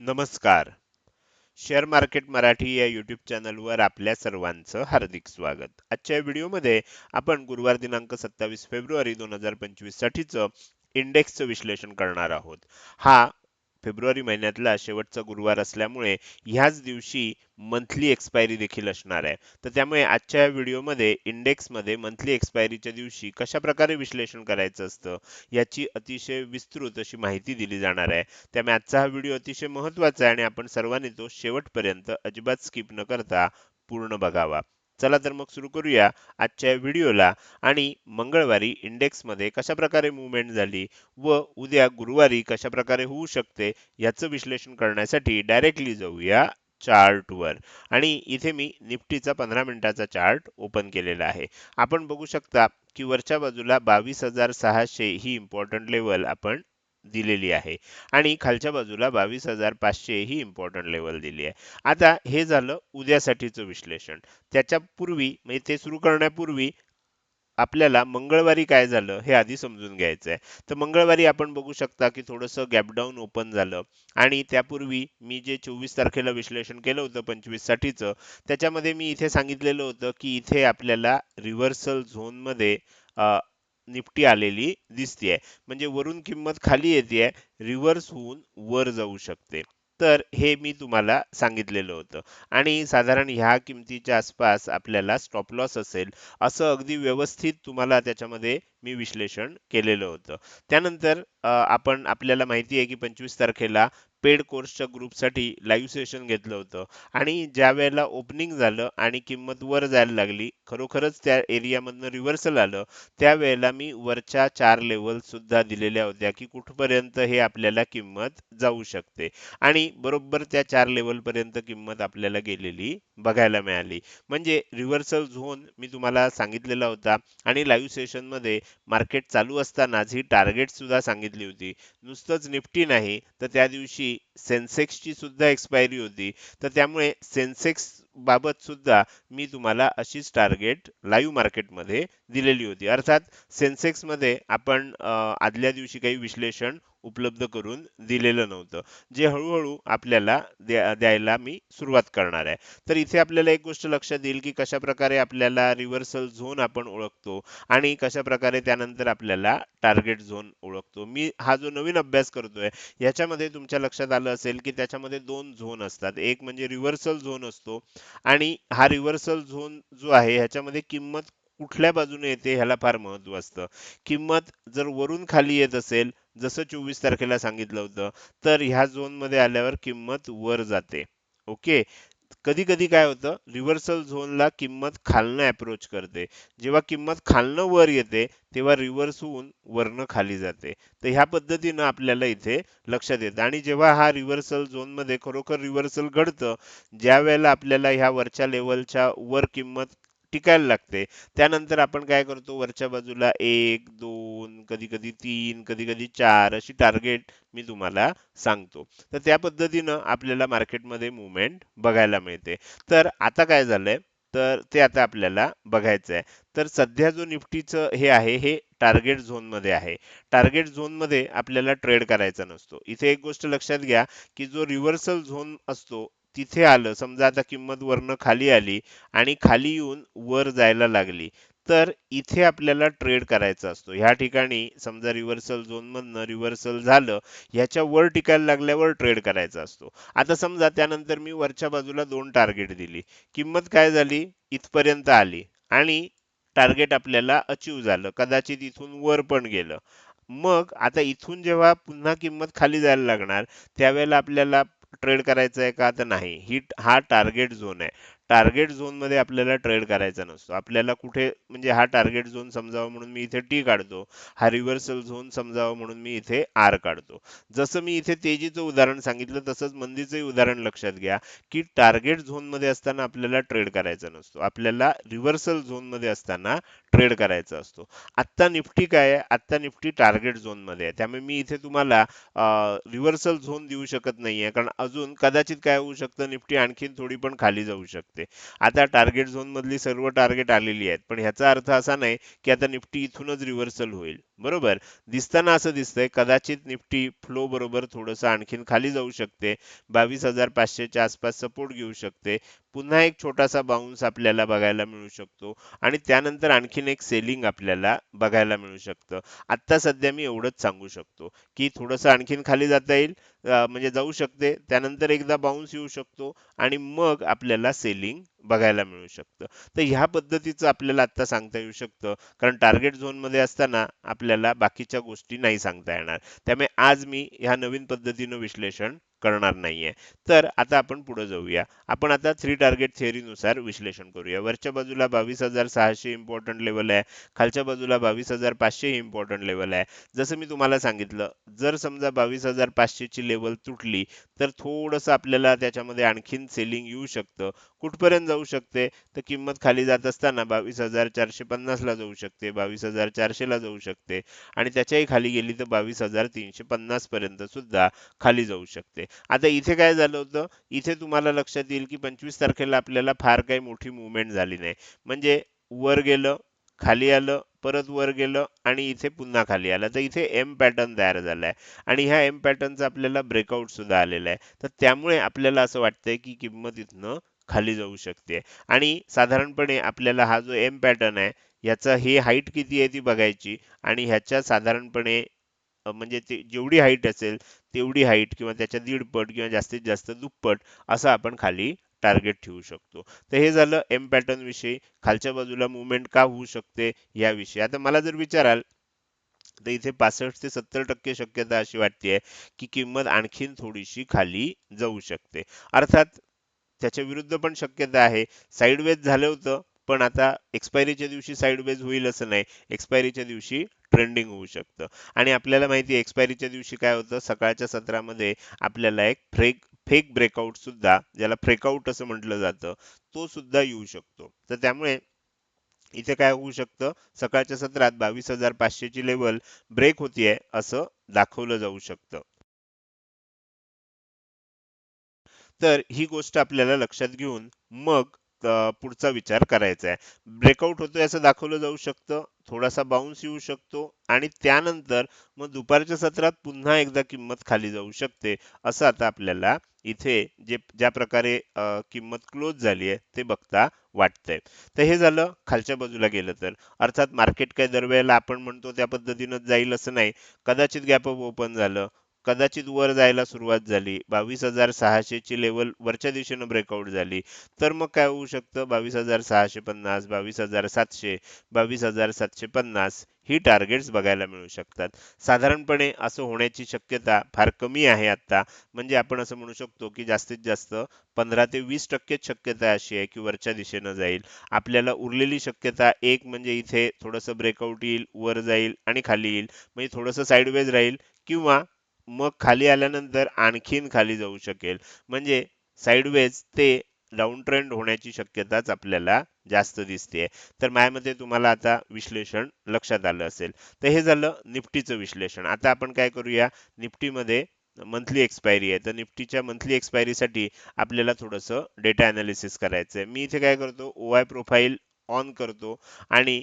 नमस्कार. Share market Marathi या YouTube चॅनलवर आपल्या सर्वांचं हार्दिक स्वागत. आजच्या व्हिडिओमध्ये आपण गुरुवार दिनांक सत्तावीस फेब्रुवारी दोन हजार पंचवीस साठीचं इंडेक्सचं विश्लेषण करणार आहोत. हा फेब्रुवारी महिन्यातला शेवटचा गुरुवार असल्यामुळे ह्याच दिवशी मंथली एक्सपायरी देखील असणार आहे. तर त्यामुळे आजच्या व्हिडिओमध्ये इंडेक्समध्ये मंथली एक्सपायरीच्या दिवशी कशा प्रकारे विश्लेषण करायचं असतं याची अतिशय विस्तृत अशी माहिती दिली जाणार आहे. त्यामुळे आजचा हा व्हिडिओ अतिशय महत्त्वाचा आहे आणि आपण सर्वांनी तो शेवटपर्यंत अजिबात स्किप न करता पूर्ण बघावा. चला तर मग सुरू करूया आजच्या व्हिडिओला. आणि मंगळवारी इंडेक्समध्ये कशाप्रकारे मुवमेंट झाली व उद्या गुरुवारी कशा प्रकारे होऊ शकते याचं विश्लेषण करण्यासाठी डायरेक्टली जाऊया चार्टवर. आणि इथे मी निफ्टीचा पंधरा मिनिटाचा चार्ट ओपन केलेला आहे. आपण बघू शकता की वरच्या बाजूला बावीस हजार सहाशे ही इम्पॉर्टंट लेवल आपण दिलेली आहे. आणि खालच्या बाजूला बावीस हजार पाचशे ही इम्पॉर्टंट लेवल दिली आहे. आता हे झालं उद्यासाठीचं विश्लेषण. त्याच्या पूर्वी म्हणजे ते सुरू करण्यापूर्वी आपल्याला मंगळवारी काय झालं हे आधी समजून घ्यायचं आहे. तर मंगळवारी आपण बघू शकता की थोडंसं गॅपडाऊन ओपन झालं. आणि त्यापूर्वी मी जे चोवीस तारखेला विश्लेषण केलं होतं पंचवीससाठीचं त्याच्यामध्ये मी इथे सांगितलेलं होतं की इथे आपल्याला रिव्हर्सल झोनमध्ये निपटी आलेली दिसते म्हणजे वरून किंमत खाली येते रिव्हर्स होऊन वर जाऊ शकते. तर हे मी तुम्हाला सांगितलेलं होतं. आणि साधारण ह्या किमतीच्या आसपास आपल्याला स्टॉप लॉस असेल असं अगदी व्यवस्थित तुम्हाला त्याच्यामध्ये मी विश्लेषण केलेलं होतं. त्यानंतर आपण आपल्याला माहिती आहे की पंचवीस तारखेला पेड कोर्सच्या ग्रुपसाठी लाईव्ह सेशन घेतलं होतं. आणि ज्या वेळेला ओपनिंग झालं आणि किंमत वर जायला लागली खरोखरच त्या एरियामधनं रिव्हर्सल आलं त्यावेळेला मी वरच्या चार लेवल सुद्धा दिलेल्या होत्या की कुठपर्यंत हे आपल्याला किंमत जाऊ शकते. आणि बरोबर त्या चार लेवलपर्यंत किंमत आपल्याला गेलेली बघायला मिळाली. म्हणजे रिव्हर्सल झोन मी तुम्हाला सांगितलेला होता आणि लाईव्ह सेशनमध्ये मार्केट चालू असतानाच ही टार्गेट सुद्धा सांगितली होती. नुसतंच निफ्टी नाही तर त्या दिवशी the सेन्सेक्सची सुद्धा एक्सपायरी होती. तर त्यामुळे सेन्सेक्स बाबत सुद्धा मी तुम्हाला अशीच टार्गेट लाईव्ह मार्केटमध्ये दिलेली होती. अर्थात सेन्सेक्समध्ये आपण आदल्या दिवशी काही विश्लेषण उपलब्ध करून दिलेलं नव्हतं. जे हळूहळू आपल्याला द्यायला मी सुरुवात करणार आहे. तर इथे आपल्याला एक गोष्ट लक्षात येईल की कशा प्रकारे आपल्याला रिव्हर्सल झोन आपण ओळखतो आणि कशा प्रकारे त्यानंतर आपल्याला टार्गेट झोन ओळखतो. मी हा जो नवीन अभ्यास करतोय याच्यामध्ये तुमच्या लक्षात आलं असेल की त्याच्यामध्ये दोन झोन असतात. एक म्हणजे रिव्हर्सल झोन असतो आणि हा रिव्हर्सल झोन जो आहे ह्याच्यामध्ये किंमत कुठल्या बाजूने येते ह्याला फार महत्त्व असतं. किंमत जर वरून खाली येत असेल जसं चोवीस तारखेला सांगितलं होतं तर ह्या झोनमध्ये आल्यावर किंमत वर जाते. ओके कधी कधी काय होतं रिव्हर्सल झोनला किंमत खालनं अप्रोच करते. जेव्हा किंमत खालनं वर येते तेव्हा रिव्हर्स होऊन वरनं खाली जाते. तर ह्या पद्धतीनं आपल्याला इथे लक्षात येतं. आणि जेव्हा हा रिव्हर्सल झोनमध्ये खरोखर रिव्हर्सल घडतं ज्या वेळेला आपल्याला ह्या वरच्या लेवलच्या वर किंमत टिकायला लागते. त्यानंतर आपण काय करतो? वरच्या बाजूला एक दोन कधी कधी तीन कधी कधी चार अशी टार्गेट मी तुम्हाला सांगतो. तर त्या पद्धतीनं आपल्याला मार्केटमध्ये मुवमेंट बघायला मिळते. तर आता काय झालंय? तर ते आता आपल्याला बघायचं आहे तर सध्या जो निफ्टीचं हे आहे हे टार्गेट झोनमध्ये आहे. टार्गेट झोनमध्ये आपल्याला ट्रेड करायचा नसतो. इथे एक गोष्ट लक्षात घ्या की जो रिव्हर्सल झोन असतो तिथे आलं. समजा आता किंमत वरनं खाली आली आणि खाली येऊन वर जायला लागली. तर इथे आपल्याला ट्रेड करायचा असतो. ह्या ठिकाणी समजा रिव्हर्सल झोन मधनं रिव्हर्सल झालं ह्याच्या वर टिकायला लागल्यावर ट्रेड करायचा असतो. आता समजा त्यानंतर मी वरच्या बाजूला दोन टार्गेट दिली. किंमत काय झाली? इथपर्यंत आली. आणि टार्गेट आपल्याला अचीव झालं. कदाचित इथून वर पण गेलं. मग आता इथून जेव्हा पुन्हा किंमत खाली जायला लागणार त्यावेळेला आपल्याला ट्रेड करायचा आहे का तर नाही. ही हा टार्गेट झोन आहे. टार्गेट झोनमध्ये आपल्याला ट्रेड करायचा नसतो. आपल्याला कुठे म्हणजे हा टार्गेट झोन समजावा म्हणून मी इथे टी काढतो. हा रिव्हर्सल झोन समजावा म्हणून मी इथे आर काढतो. जसं मी इथे तेजीचं उदाहरण सांगितलं तसंच मंदीचंही उदाहरण लक्षात घ्या की टार्गेट झोनमध्ये असताना आपल्याला ट्रेड करायचा नसतो. आपल्याला रिव्हर्सल झोनमध्ये असताना ट्रेड करायचा असतो. आत्ता निफ्टी काय आहे? आत्ता निफ्टी टार्गेट झोनमध्ये आहे. त्यामुळे मी इथे तुम्हाला रिव्हर्सल झोन देऊ शकत नाहीये. कारण अजून कदाचित काय होऊ शकतं? निफ्टी आणखीन थोडी पण खाली जाऊ शकते. आता टार्गेट झोन मधली सर्व टार्गेट आलेली आहेत. पण ह्याचा अर्थ असा नाही की आता निफ्टी इथूनच रिव्हर्सल होईल. बरोबर? दिसताना असं दिसतंय. कदाचित निफ्टी फ्लो बरोबर थोडंसं आणखीन खाली जाऊ शकते. बावीस हजार पाचशेच्या आसपास सपोर्ट घेऊ शकते. पुन्हा एक छोटासा बाउन्स आपल्याला बघायला मिळू शकतो. आणि त्यानंतर आणखीन एक सेलिंग आपल्याला बघायला मिळू शकतं. आत्ता सध्या मी एवढंच सांगू शकतो की थोडंसं आणखीन खाली जाता येईल म्हणजे जाऊ शकते. त्यानंतर एकदा बाउन्स येऊ शकतो आणि मग आपल्याला सेलिंग बघायला मिळू शकतं. तर ह्या पद्धतीचं आपल्याला आता सांगता येऊ शकतं. कारण टार्गेट झोनमध्ये असताना आपल्याला बाकीच्या गोष्टी नाही सांगता येणार. त्यामुळे आज मी ह्या नवीन पद्धतीनं विश्लेषण करणार नाहीये. तर आता आपण पुढे जाऊया. आपण आता थ्री टार्गेट थिअरीनुसार विश्लेषण करूया. वरच्या बाजूला बावीस हजार सहाशे इम्पॉर्टंट लेवल आहे. खालच्या बाजूला बावीस हजार पाचशे ही इम्पॉर्टंट लेवल आहे. जसं मी तुम्हाला सांगितलं जर समजा बावीस हजार पाचशेची लेवल तुटली तर थोडंसं आपल्याला त्याच्यामध्ये आणखीन सेलिंग येऊ शकतं. कुठपर्यंत जाऊ शकते? तर किंमत खाली जात असताना बावीस हजार चारशे पन्नासला जाऊ शकते बावीस हजार चारशेला जाऊ शकते. आणि त्याच्याही खाली गेली तर बावीस हजार तीनशे पन्नास पर्यंत सुद्धा खाली जाऊ शकते. आता इथे काय झालं होतं? इथे तुम्हाला लक्षात येईल की पंचवीस तारखेला आपल्याला फार काही मोठी मुवमेंट झाली नाही. म्हणजे वर गेलं खाली आलं परत वर गेलं आणि इथे पुन्हा खाली आलं. तर इथे एम पॅटर्न तयार झालाय. आणि ह्या एम पॅटर्नचा आपल्याला ब्रेकआउट सुद्धा आलेला आहे. तर त्यामुळे आपल्याला असं वाटतंय की किंमत इथनं खाली जाऊ शकते. आणि साधारणपणे आपल्याला हा जो एम पॅटर्न आहे याचा हे हाईट किती आहे ती बघायची. आणि ह्याच्या साधारणपणे म्हणजे ते जेवढी हाईट असेल तेवढी हाईट किंवा त्याच्या दीडपट किंवा जास्तीत जास्त दुप्पट असं आपण खाली टार्गेट ठेवू शकतो. तर हे झालं एम पॅटर्न विषयी. खालच्या बाजूला मुवमेंट का होऊ शकते याविषयी आता मला जर विचाराल तर इथे पासष्ट ते सत्तर टक्के शक्यता अशी वाटते की किंमत आणखीन थोडीशी खाली जाऊ शकते. अर्थात त्याच्या विरुद्ध पण शक्यता आहे. साईडवेज झालं होतं पण आता एक्सपायरीच्या दिवशी साईडवेज होईल असं नाही. एक्सपायरीच्या दिवशी ट्रेंडिंग होऊ शकतं. आणि आपल्याला माहिती आहे एक्सपायरीच्या दिवशी काय होतं? सकाळच्या सत्रामध्ये आपल्याला एक फ्रेक फेक ब्रेकआउट सुद्धा ज्याला फ्रेकआउट असं म्हटलं जातं तो सुद्धा येऊ शकतो. तर त्यामुळे इथे काय होऊ शकतं? सकाळच्या सत्रात बावीस हजार पाचशेची लेवल ब्रेक होतीये असं दाखवलं जाऊ शकतं. तर ही गोष्ट आपल्याला लक्षात घेऊन मग पुढचा विचार करायचा आहे. ब्रेकआउट होतोय असं दाखवलं जाऊ शकतं. थोडासा बाउन्स येऊ शकतो आणि त्यानंतर मग दुपारच्या सत्रात पुन्हा एकदा किंमत खाली जाऊ शकते. असं आता आपल्याला इथे जे ज्या प्रकारे किंमत क्लोज झाली आहे ते बघता वाटतंय. तर हे झालं खालच्या बाजूला गेलं तर. अर्थात मार्केट काय दरवेळेला आपण म्हणतो त्या पद्धतीनं जाईल असं नाही. कदाचित गॅप अप ओपन झालं. कदाचित वर जायला सुरुवात झाली. बावीस हजार सहाशेची लेवल वरच्या दिशेनं ब्रेकआउट झाली. तर मग काय होऊ शकतं? बावीस हजार सहाशे पन्नास बावीस हजार सातशे बावीस हजार सातशे पन्नास ही टार्गेट्स बघायला मिळू शकतात. साधारणपणे असं होण्याची शक्यता फार कमी आहे आता म्हणजे आपण असं म्हणू शकतो की जास्तीत जास्त पंधरा ते वीस टक्केच शक्यता अशी आहे की वरच्या दिशेनं जाईल. आपल्याला उरलेली शक्यता एक म्हणजे इथे थोडंसं ब्रेकआउट येईल वर जाईल आणि खाली येईल. म्हणजे थोडंसं साईडवेज राहील किंवा मग खाली आल्यानंतर आणखीन खाली जाऊ शकेल. म्हणजे साईडवेज ते डाऊन ट्रेंड होण्याची शक्यताच आपल्याला जास्त दिसते तर माझ्या तुम्हाला आता विश्लेषण लक्षात आलं असेल. तर हे झालं निफ्टीचं विश्लेषण. आता आपण काय करूया? निफ्टीमध्ये मंथली एक्सपायरी आहे. तर निफ्टीच्या मंथली एक्सपायरीसाठी आपल्याला थोडंसं डेटा अनालिसिस करायचं आहे मी इथे काय करतो? ओ आय प्रोफाईल ऑन करतो. आणि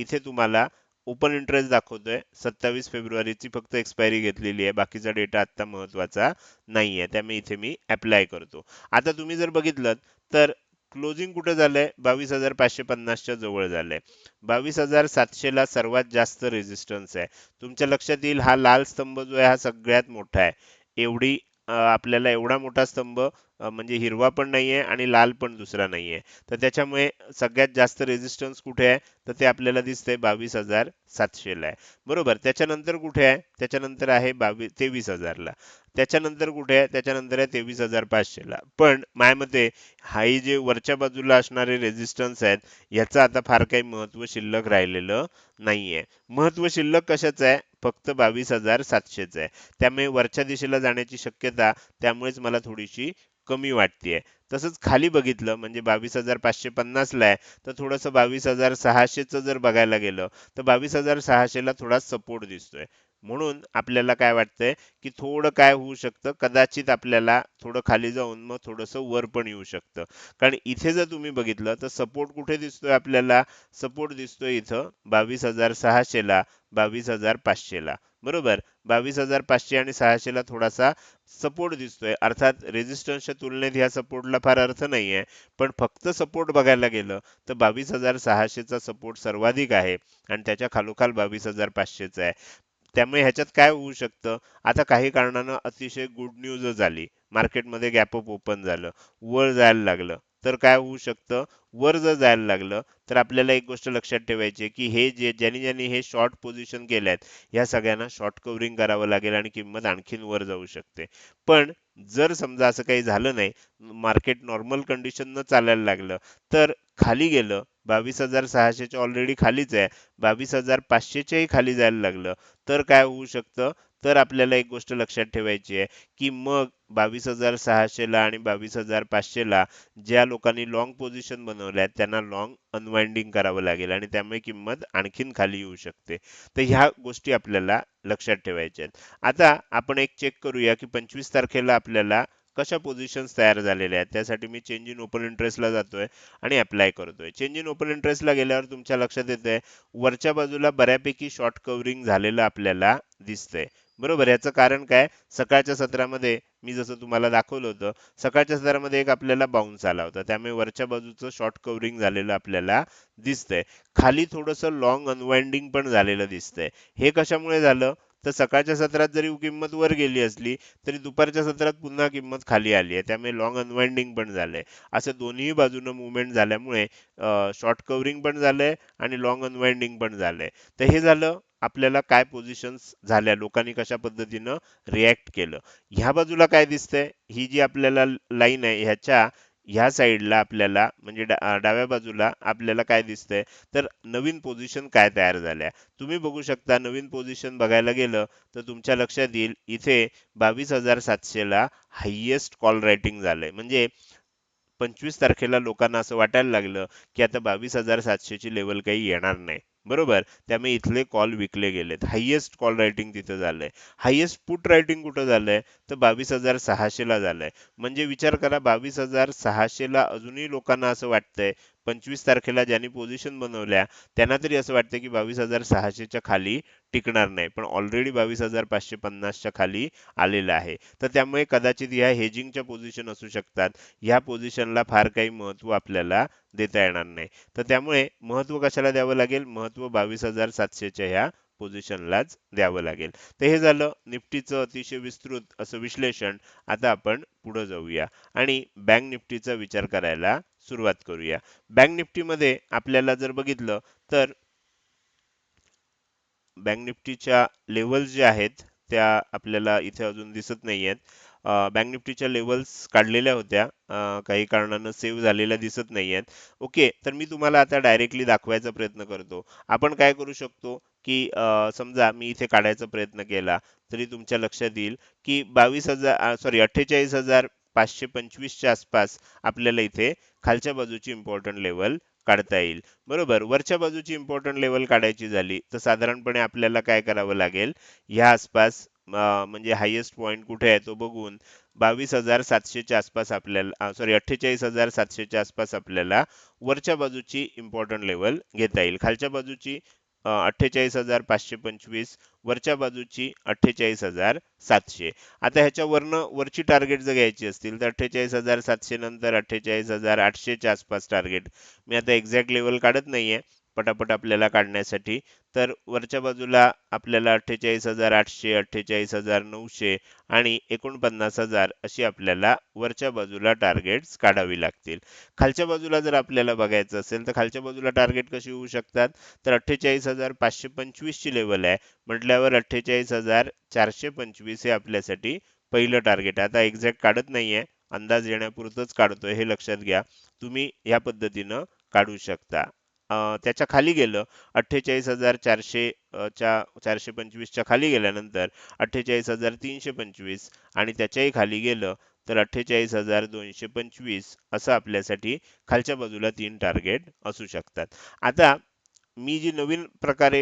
इथे तुम्हाला ओपन इंटरेस्ट दाखवतोय. सत्तावीस फेब्रुवारीची फक्त एक्सपायरी घेतलेली आहे. बाकीचा डेटा आता महत्त्वाचा नाही आहे त्यामुळे इथे मी अप्लाय करतो. आता तुम्ही जर बघितलं तर क्लोजिंग कुठं झालंय? बावीस हजार पाचशे पन्नासच्या जवळ झालंय. बावीस हजार सातशेला सर्वात जास्त रेझिस्टन्स आहे. तुमच्या लक्षात येईल हा लाल स्तंभ जो आहे हा सगळ्यात मोठा आहे. एवढी आपल्याला एवढा मोठा स्तंभ म्हणजे हिरवा पण नाहीये आणि लाल पण दुसरा नाहीये. तर त्याच्यामुळे सगळ्यात जास्त रेझिस्टन्स कुठे आहे? तर ते आपल्याला दिसतंय बावीस हजार सातशेला आहे. बरोबर? त्याच्यानंतर कुठे आहे? त्याच्यानंतर आहे बावीस तेवीस हजारला त्याच्यानंतर कुठे आहे? त्याच्यानंतर आहे तेवीस हजार पाचशेला पण माझ्या मते हाही जे वरच्या बाजूला असणारे रेझिस्टन्स आहेत ह्याचं आता फार काही महत्त्व शिल्लक राहिलेलं नाही आहे महत्त्व शिल्लक कशाचं आहे? फक्त बावीस हजार सातशेच आहे. त्यामुळे वरच्या दिशेला जाण्याची शक्यता त्यामुळेच मला थोडीशी कमी वाटतेय. तसंच खाली बघितलं म्हणजे बावीस हजार पाचशे पन्नासला आहे तर थोडंसं बावीस हजार सहाशेच जर बघायला गेलं तर बावीस हजार सहाशेला थोडा सपोर्ट दिसतोय. म्हणून आपल्याला काय वाटतंय की थोडं काय होऊ शकतं? कदाचित आपल्याला थोडं खाली जाऊन मग थोडंसं वर पण येऊ शकतं. कारण इथे जर तुम्ही बघितलं तर सपोर्ट कुठे दिसतोय आपल्याला? सपोर्ट दिसतोय इथं बावीस हजार सहाशेला बावीस हजार पाचशेला. बरोबर? बावीस हजार पाचशे आणि सहाशेला थोडासा सपोर्ट दिसतोय. अर्थात रेजिस्टन्सच्या तुलनेत ह्या सपोर्टला फार अर्थ नाहीये. पण फक्त सपोर्ट बघायला गेलं तर बावीस हजार सहाशेचा सपोर्ट सर्वाधिक आहे. आणि त्याच्या खालोखाल बावीस हजार पाचशेचा आहे. त्यामुळे ह्याच्यात काय होऊ शकतं? आता काही कारणानं अतिशय गुड न्यूज झाली. मार्केटमध्ये गॅपअप ओपन झालं. वर जायला लागलं. तर काय होऊ शकतं? वर जर जायला लागलं तर आपल्याला एक गोष्ट लक्षात ठेवायची की हे जे ज्यांनी ज्यांनी हे शॉर्ट पोझिशन केल्यात ह्या सगळ्यांना शॉर्ट कव्हरिंग करावं लागेल आणि किंमत आणखीन वर जाऊ शकते. पण जर समजा असं काही झालं नाही मार्केट नॉर्मल कंडिशन न चालायला लागलं तर खाली गेलं बावीस हजार सहाशेच्या ऑलरेडी खालीच आहे. बावीस हजार पाचशेच्याही खाली जायला लागलं. तर काय होऊ शकतं? तर आपल्याला एक गोष्ट लक्षात ठेवायची आहे की मग बावीस हजार सहाशेला आणि बावीस हजार पाचशेला ज्या लोकांनी लॉंग पोझिशन बनवल्या त्यांना लॉंग अनवाइंडिंग करावं लागेल आणि त्यामुळे किंमत आणखीन खाली येऊ शकते. तर ह्या गोष्टी आपल्याला लक्षात ठेवायच्या आहेत. आता आपण एक चेक करूया की पंचवीस तारखेला आपल्याला कशा पोझिशन्स तयार झालेल्या आहेत त्यासाठी मी चेंज इन ओपन इंटरेस्टला जातोय आणि अप्लाय करतोय. चेंज इन ओपन इंटरेस्टला गेल्यावर तुमच्या लक्षात येतंय वरच्या बाजूला बऱ्यापैकी शॉर्ट कव्हरिंग झालेलं आपल्याला दिसतंय. बरोबर? याचं कारण काय? सकाळच्या सत्रामध्ये मी जसं तुम्हाला दाखवलं होतं सकाळच्या सत्रामध्ये एक आपल्याला बाउन्स आला होता. त्यामुळे वरच्या बाजूचं शॉर्ट कव्हरिंग झालेलं आपल्याला दिसतंय. खाली थोडंसं लॉंग अनवाइंडिंग पण झालेलं दिसतंय. हे कशामुळे झालं? तर सकाळच्या सत्रात जरी किंमत वर गेली असली तरी दुपारच्या सत्रात पुन्हा किंमत खाली आली आहे. त्यामुळे लॉंग अनवाइंडिंग पण झालंय. असं दोन्ही बाजूनं मुवमेंट झाल्यामुळे शॉर्ट कव्हरिंग पण झालंय आणि लॉंग अनवाइंडिंग पण झालंय. तर हे झालं आपल्याला काय पोझिशन्स झाल्या लोकांनी कशा पद्धतीनं रिॲक्ट केलं. ह्या बाजूला काय दिसतंय? ही जी आपल्याला लाईन आहे ह्याच्या ह्या साईडला आपल्याला म्हणजे डाव्या बाजूला आपल्याला काय दिसतंय? तर नवीन पोझिशन काय तयार झाल्या? तुम्ही बघू शकता नवीन पोझिशन बघायला गेलं तर तुमच्या लक्षात येईल इथे बावीस हजार सातशेला हायेस्ट कॉल रायटिंग झालंय. म्हणजे पंचवीस तारखेला लोकांना असं वाटायला लागलं की आता बावीस हजार सातशेची लेवल काही येणार नाही. बरोबर? त्यामुळे इथले कॉल विकले गेलेत. हायेस्ट कॉल रायटिंग तिथं झालंय. हायेस्ट पुट रायटिंग कुठं झालंय? तर बावीस हजार सहाशेला झालंय. म्हणजे विचार करा बावीस हजार सहाशेला अजूनही लोकांना असं वाटतंय पंचवीस तारखेला ज्यांनी पोझिशन बनवल्या त्यांना तरी असं वाटतं की बावीस हजार सहाशेच्या खाली टिकणार नाही. पण ऑलरेडी बावीस हजार पाचशे पन्नासच्या खाली आलेलं आहे. तर त्यामुळे कदाचित ह्या हेजिंगच्या पोझिशन असू शकतात. ह्या पोझिशनला फार काही महत्त्व आपल्याला देता येणार नाही. तर त्यामुळे महत्त्व कशाला द्यावं लागेल? महत्त्व बावीस हजार सातशेच्या ह्या पोझिशनलाच द्यावं लागेल. तर हे झालं निफ्टीचं अतिशय विस्तृत असं विश्लेषण. आता आपण पुढे जाऊया. आणि बँक निफ्टीचा विचार करायला सुरुवात करूया. बँक निफ्टीमध्ये आपल्याला जर बघितलं तर बँक निफ्टीच्या लेवल्स ज्या आहेत त्या आपल्याला इथे अजून दिसत नाही आहेत बँक निफ्टीच्या लेवल्स काढलेल्या होत्या. काही कारणानं सेव्ह झालेल्या दिसत नाही आहेत ओके तर मी तुम्हाला आता डायरेक्टली दाखवायचा प्रयत्न करतो. आपण काय करू शकतो की समजा मी इथे काढायचा प्रयत्न केला तरी तुमच्या लक्षात येईल की बावीस हजार सॉरी अठ्ठेचाळीस हजार पाचशे पंचवीसच्या आसपास आपल्याला इथे खालच्या बाजूची इम्पॉर्टंट लेवल काढता येईल. बरोबर? वरच्या बाजूची इम्पॉर्टंट लेवल काढायची झाली तर साधारणपणे आपल्याला काय करावं लागेल? ह्या आसपास म्हणजे हायेस्ट पॉईंट कुठे आहे तो बघून बावीस हजार सातशेच्या आसपास आपल्याला सॉरी अठ्ठेचाळीस हजार सातशेच्या आसपास आपल्याला वरच्या बाजूची इम्पॉर्टंट लेवल घेता येईल. खालच्या बाजूची अठ्ठेचाळीस हजार पाचशे पंचवीस वरच्या बाजूची अठ्ठेचाळीस हजार सातशे. आता ह्याच्यावरनं वरची टार्गेट जर घ्यायची असतील तर अठ्ठेचाळीस हजार सातशे नंतर अठ्ठेचाळीस हजार आठशेच्या आसपास टार्गेट मी आता एक्झॅक्ट लेवल काढत नाहीये. पटापट आपल्याला काढण्यासाठी. तर वरच्या बाजूला आपल्याला अठ्ठेचाळीस हजार आठशे अठ्ठेचाळीस हजार नऊशे आणि एकोणपन्नास हजार अशी आपल्याला वरच्या बाजूला टार्गेट्स काढावी लागतील. खालच्या बाजूला जर आपल्याला बघायचं असेल तर खालच्या बाजूला टार्गेट कशी होऊ शकतात? तर अठ्ठेचाळीस हजार पाचशे पंचवीसची लेवल आहे. म्हटल्यावर अठ्ठेचाळीस हजार चारशे पंचवीस हे आपल्यासाठी पहिलं टार्गेट आता एक्झॅक्ट काढत नाहीये. अंदाज येण्यापुरतच काढतोय. हे लक्षात घ्या. तुम्ही या पद्धतीनं काढू शकता. त्याच्याखाली गेलं. अठ्ठेचाळीस हजार चारशे च्या चारशे पंचवीसच्या खाली गेल्यानंतर अठ्ठेचाळीस हजार तीनशे पंचवीस आणि त्याच्याही खाली गेलं तर अठ्ठेचाळीस हजार दोनशे पंचवीस असं आपल्यासाठी खालच्या बाजूला तीन टार्गेट असू शकतात. आता मी जी नवीन प्रकारे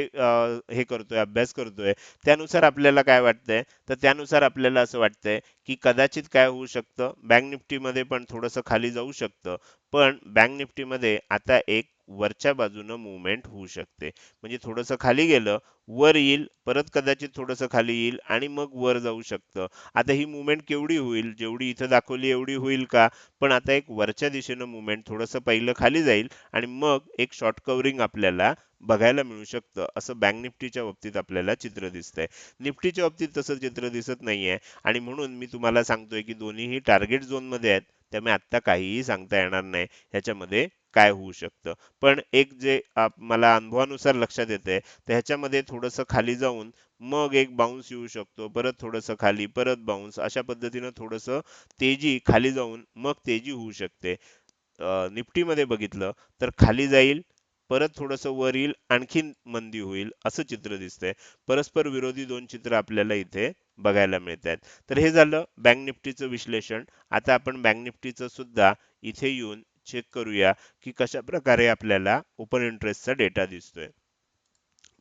हे करतोय अभ्यास करतोय त्यानुसार आपल्याला काय वाटतंय? तर त्यानुसार आपल्याला असं वाटतंय की कदाचित काय होऊ शकतं? बँक निफ्टीमध्ये पण थोडंसं खाली जाऊ शकतं. पण बँक निफ्टीमध्ये आता एक वरच्या बाजूनं मुवमेंट होऊ शकते. म्हणजे थोडंसं खाली गेलं वर येईल परत कदाचित थोडंसं खाली येईल आणि मग वर जाऊ शकतं. आता ही मुवमेंट केवढी होईल जेवढी इथं दाखवली एवढी होईल का? पण आता एक वरच्या दिशेनं मुवमेंट थोडंसं पहिलं खाली जाईल आणि मग एक शॉर्ट कव्हरिंग आपल्याला बघायला मिळू शकतं. असं बँक निफ्टीच्या बाबतीत आपल्याला चित्र दिसतंय. निफ्टीच्या बाबतीत तसं चित्र दिसत नाहीये. आणि म्हणून मी तुम्हाला सांगतोय की दोन्हीही टार्गेट झोनमध्ये आहेत. त्यामुळे आत्ता काहीही सांगता येणार नाही. ह्याच्यामध्ये काय होऊ शकतं. पण एक जे मला अनुभवानुसार लक्षात येते तर ह्याच्यामध्ये थोडंसं खाली जाऊन मग एक बाउन्स येऊ शकतो परत थोडंसं खाली परत बाउन्स अशा पद्धतीनं थोडंसं तेजी खाली जाऊन मग तेजी होऊ शकते. निफ्टीमध्ये बघितलं तर खाली जाईल परत थोडंसं वर येईल आणखीन मंदी होईल असं चित्र दिसतंय. परस्पर विरोधी दोन चित्र आपल्याला इथे बघायला मिळत आहेत तर हे झालं बँक निफ्टीचं विश्लेषण. आता आपण बँक निफ्टीचं सुद्धा इथे येऊन चेक करूया की कशा प्रकारे आपल्याला ओपन इंटरेस्टचा डेटा दिसतोय.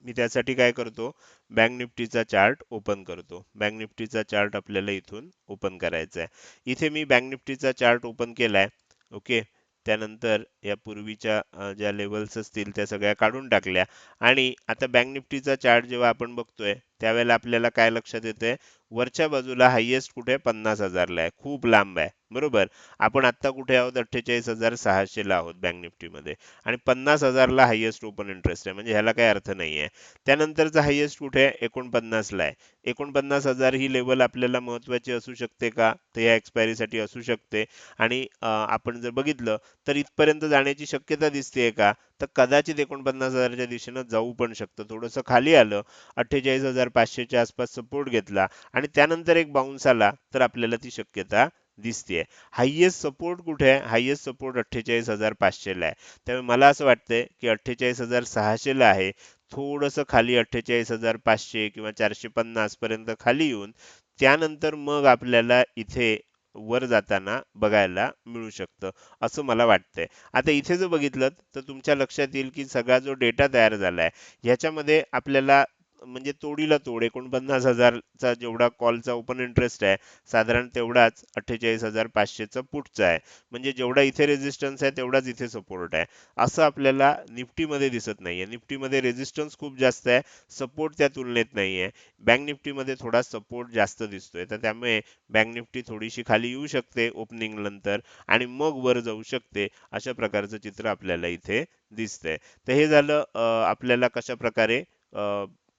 मी त्यासाठी काय करतो? बँक निफ्टीचा चार्ट ओपन करतो. बँक निफ्टीचा चार्ट आपल्याला इथून ओपन करायचा आहे. इथे मी बँक निफ्टीचा चार्ट ओपन केलाय. ओके त्यानंतर या पूर्वीच्या ज्या लेवल्स असतील त्या सगळ्या काढून टाकल्या. आणि आता बँक निफ्टीचा चार्ट जेव्हा आपण बघतोय त्यावेळेला आपल्याला काय लक्षात येतंय? वरच्या बाजूला हायएस्ट कुठे? पन्नास हजारला आहे. खूप लांब आहे. बरोबर? आपण आता कुठे आहोत? अठ्ठेचाळीस हजार सहाशेला आहोत बँक निफ्टीमध्ये आणि पन्नास हजारला हायएस्ट ओपन इंटरेस्ट आहे. म्हणजे ह्याला काही अर्थ नाही आहे त्यानंतरचा हायएस्ट कुठे? आहे एकोणपन्नासला आहे. एकोणपन्नास हजार ही लेवल आपल्याला महत्त्वाची असू शकते का? तर या एक्सपायरीसाठी असू शकते. आणि आपण जर बघितलं तर इथपर्यंत जाण्याची शक्यता दिसते का? तर कदाचित एकोणपन्नास हजारच्या दिशेनं जाऊ पण शकतं. थोडंसं खाली आलं अठ्ठेचाळीस हजार पाचशेच्या आसपास सपोर्ट घेतला आणि त्यानंतर एक बाउन्स आला तर आपल्याला ती शक्यता दिसतेय. हायएस्ट सपोर्ट कुठे आहे? हायएस्ट सपोर्ट अठ्ठेचाळीस हजार पाचशेला आहे. त्यामुळे मला असं वाटतंय की अठ्ठेचाळीस हजार सहाशेला आहे. थोडंसं खाली अठ्ठेचाळीस हजार पाचशे किंवा चारशे पन्नासपर्यंत खाली येऊन त्यानंतर मग आपल्याला इथे वर जाताना बघायला मिळू शकतं असं मला वाटतंय. आता इथे जर बघितलं तर तुमच्या लक्षात येईल की सगळा जो डेटा तयार झाला आहे ह्याच्यामध्ये आपल्याला म्हणजे तोडीला तोड एकोणपन्नास हजारचा जेवढा कॉलचा ओपन इंटरेस्ट आहे साधारण तेवढाच अठ्ठेचाळीस हजार पाचशेचा पुटचा आहे. म्हणजे जेवढा इथे रेजिस्टन्स आहे तेवढाच इथे सपोर्ट आहे. असं आपल्याला निफ्टीमध्ये दिसत नाहीये. निफ्टीमध्ये रेजिस्टन्स खूप जास्त आहे सपोर्ट त्या तुलनेत नाहीये. बँक निफ्टीमध्ये थोडा सपोर्ट जास्त दिसतोय. तर त्यामुळे बँक निफ्टी थोडीशी खाली येऊ शकते ओपनिंग नंतर आणि मग वर जाऊ शकते अशा प्रकारचं चित्र आपल्याला इथे दिसतंय. तर हे झालं आपल्याला कशा प्रकारे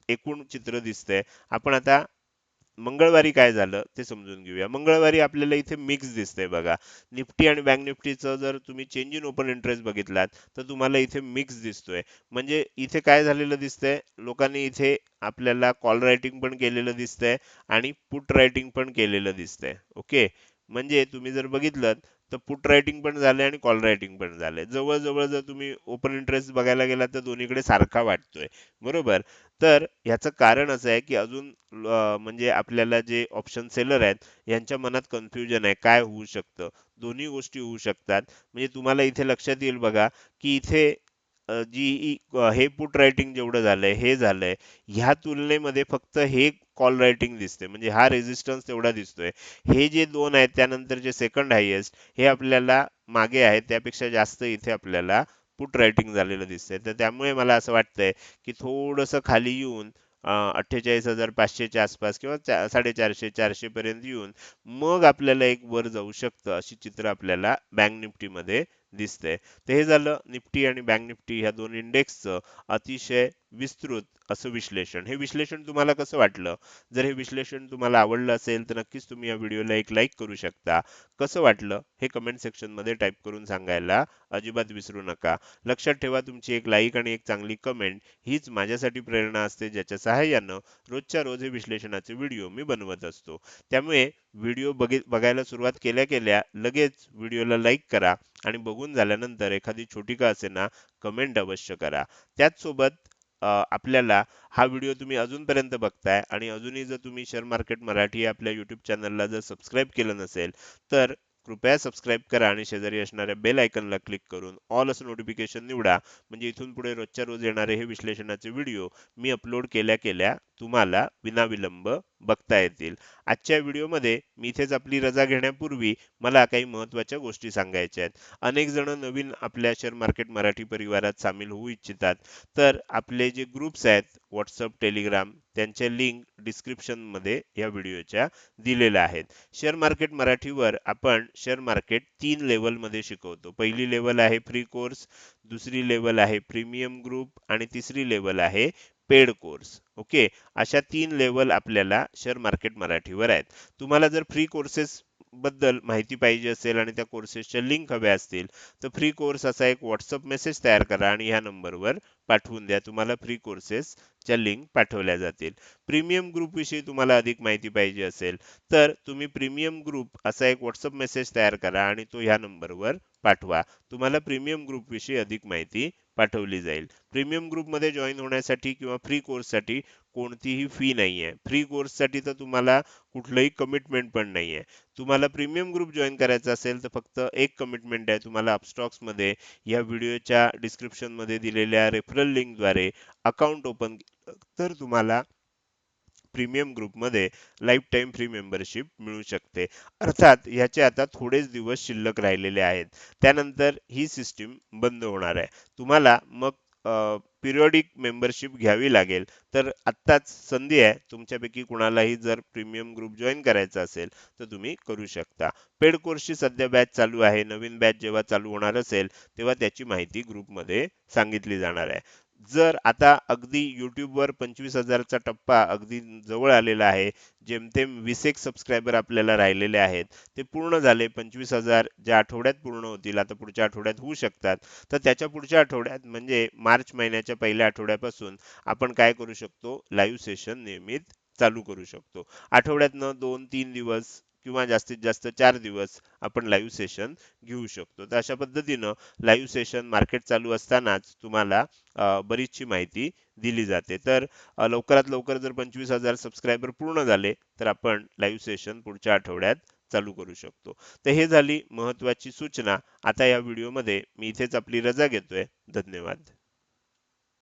एकूण चित्र दिसतंय. आपण आता मंगळवारी काय झालं ते समजून घेऊया. मंगळवारी आपल्याला इथे मिक्स दिसतंय बघा. निफ्टी आणि बँक निफ्टीचं जर तुम्ही चेंज इन ओपन इंटरेस्ट बघितलात तर तुम्हाला इथे मिक्स दिसतोय. म्हणजे इथे काय झालेलं दिसतंय? लोकांनी इथे आपल्याला कॉल रायटिंग पण केलेलं दिसतंय आणि पुट रायटिंग पण केलेलं दिसतंय. ओके म्हणजे तुम्ही जर बघितलं तर पुट रायटिंग पण झालंय आणि कॉल रायटिंग पण झालंय. जवळजवळ जर तुम्ही ओपन इंटरेस्ट बघायला गेला तर दोन्हीकडे सारखा वाटतोय. बरोबर? तर ह्याचं कारण असं आहे की अजून म्हणजे आपल्याला जे ऑप्शन सेलर आहेत यांच्या मनात कन्फ्युजन आहे. काय होऊ शकतं? दोन्ही गोष्टी होऊ शकतात. म्हणजे तुम्हाला इथे लक्षात येईल बघा की इथे जी हे पुट रायटिंग जेवढं झालंय हे झालंय ह्या तुलनेमध्ये फक्त हे कॉल रायटिंग दिसते म्हणजे हा रेझिस्टन्स तेवढा दिसतोय. हे जे दोन आहेत त्यानंतर जे सेकंड हायेस्ट हे आपल्याला मागे आहे त्यापेक्षा जास्त इथे आपल्याला पुट रायटिंग झालेलं दिसतंय. तर त्यामुळे मला असं वाटतंय की थोडंसं खाली येऊन अठ्ठेचाळीस हजार पाचशेच्या आसपास किंवा चा- साडेचारशे चारशे पर्यंत येऊन मग आपल्याला एक वर जाऊ शकतं अशी चित्र आपल्याला बँक निफ्टीमध्ये दिसतंय. तर हे झालं निफ्टी आणि बँक निफ्टी ह्या दोन इंडेक्सचं अतिशय विस्तृत असं विश्लेषण. हे विश्लेषण तुम्हाला कसं वाटलं? जर हे विश्लेषण तुम्हाला आवडलं असेल तर नक्कीच तुम्ही या व्हिडिओला एक लाईक करू शकता. कसं वाटलं? हे कमेंट सेक्शनमध्ये टाईप करून सांगायला अजिबात विसरू नका. लक्षात ठेवा तुमची एक लाईक आणि एक चांगली कमेंट हीच माझ्यासाठी प्रेरणा असते ज्याच्या सहाय्यानं रोजच्या रोज हे विश्लेषणाचे व्हिडिओ मी बनवत असतो. त्यामुळे व्हिडिओ बघि बघायला सुरुवात केल्या केल्या लगेच व्हिडिओला लाईक करा आणि बघून झाल्यानंतर एखादी छोटी का असेना कमेंट अवश्य करा. त्याच सोबत आपल्याला हा व्हिडिओ तुम्ही अजूनपर्यंत बघताय आणि अजूनही जर तुम्ही शेअर मार्केट मराठी आपल्या यूट्यूब चॅनलला जर सबस्क्राईब केलं नसेल तर कृपया सबस्क्राईब करा आणि शेजारी असणाऱ्या बेल आयकनला क्लिक करून ऑल असं नोटिफिकेशन निवडा. म्हणजे इथून पुढे रोजच्या रोज येणारे हे विश्लेषणाचे व्हिडिओ मी अपलोड केल्या केल्या तुम्हाला विनाविलंब बघता येतील. आजच्या व्हिडिओमध्ये मी इथेच आपली रजा घेण्यापूर्वी मला काही महत्त्वाच्या गोष्टी सांगायच्या आहेत. अनेक जण नवीन आपल्या शेअर मार्केट मराठी परिवारात सामील होऊ इच्छितात. तर आपले जे ग्रुप्स आहेत व्हॉट्सअप टेलिग्राम त्यांच्या लिंक डिस्क्रिप्शनमध्ये या व्हिडिओच्या दिलेल्या आहेत. शेअर मार्केट मराठीवर आपण शेअर मार्केट तीन लेवलमध्ये शिकवतो. पहिली लेवल आहे फ्री कोर्स दुसरी लेवल आहे प्रीमियम ग्रुप आणि तिसरी लेवल आहे पेड कोर्स ओके अशा तीन लेवल आपल्याला शेअर मार्केट मराठीवर आहेत. तुम्हाला जर फ्री कोर्सेस बद्दल माहिती पाहिजे असेल आणि त्या कोर्सेसच्या लिंक हव्या असतील तर फ्री कोर्स असा एक व्हॉट्सअप मेसेज तयार करा आणि ह्या नंबरवर पाठवून द्या. तुम्हाला फ्री कोर्सेस च्या लिंक पाठवल्या जातील. प्रीमियम ग्रुप विषयी तुम्हाला अधिक माहिती पाहिजे असेल तर तुम्ही प्रीमियम ग्रुप असा एक व्हॉट्सअप मेसेज तयार करा आणि तो ह्या नंबरवर पाठवा. तुम्हाला प्रीमियम ग्रुपविषयी अधिक माहिती पाठवली जाईल. प्रीमियम ग्रुपमध्ये जॉईन होण्यासाठी किंवा फ्री कोर्ससाठी कोणतीही फी नाही आहे फ्री कोर्ससाठी तर तुम्हाला कुठलंही कमिटमेंट पण नाही आहे तुम्हाला प्रीमियम ग्रुप जॉईन करायचा असेल तर फक्त एक कमिटमेंट आहे. तुम्हाला अपस्टॉक्समध्ये या व्हिडिओच्या डिस्क्रिप्शनमध्ये दिलेल्या रेफरल लिंकद्वारे अकाउंट ओपन तर तुम्हाला प्रीमियम ग्रुपमध्ये लाईफ टाईम फ्री मेंबरशिप मिळू शकते. अर्थात ह्याचे आता थोडेच दिवस शिल्लक राहिलेले आहेत. त्यानंतर ही सिस्टीम बंद होणार आहे. तुम्हाला मग पिरियॉडिक मेंबरशिप घ्यावी लागेल. तर आत्ताच संधी आहे. तुमच्यापैकी कुणालाही जर प्रीमियम ग्रुप जॉईन करायचा असेल तर तुम्ही करू शकता. पेड कोर्सची सध्या बॅच चालू आहे. नवीन बॅच जेव्हा चालू होणार असेल तेव्हा त्याची माहिती ग्रुपमध्ये सांगितली जाणार आहे. जर आता अगदी यूट्यूबवर पंचवीस हजारचा टप्पा अगदी जवळ आलेला आहे जेमतेम वीस एक सबस्क्रायबर आपल्याला राहिलेले आहेत ते पूर्ण झाले पंचवीस हजार ज्या आठवड्यात पूर्ण होतील आता पुढच्या आठवड्यात होऊ शकतात. तर त्याच्या पुढच्या आठवड्यात म्हणजे मार्च महिन्याच्या पहिल्या आठवड्यापासून आपण काय करू शकतो? लाईव्ह सेशन नियमित चालू करू शकतो. आठवड्यातनं दोन तीन दिवस किंवा जास्तीत जास्त चार दिवस आपण लाईव्ह सेशन घेऊ शकतो. तर अशा पद्धतीनं लाईव्ह सेशन मार्केट चालू असतानाच तुम्हाला बरीचशी माहिती दिली जाते. तर लवकरात लवकर जर पंचवीस हजार सबस्क्रायबर पूर्ण झाले तर आपण लाईव्ह सेशन पुढच्या आठवड्यात चालू करू शकतो. तर हे झाली महत्वाची सूचना. आता या व्हिडिओमध्ये मी इथेच आपली रजा घेतोय. धन्यवाद.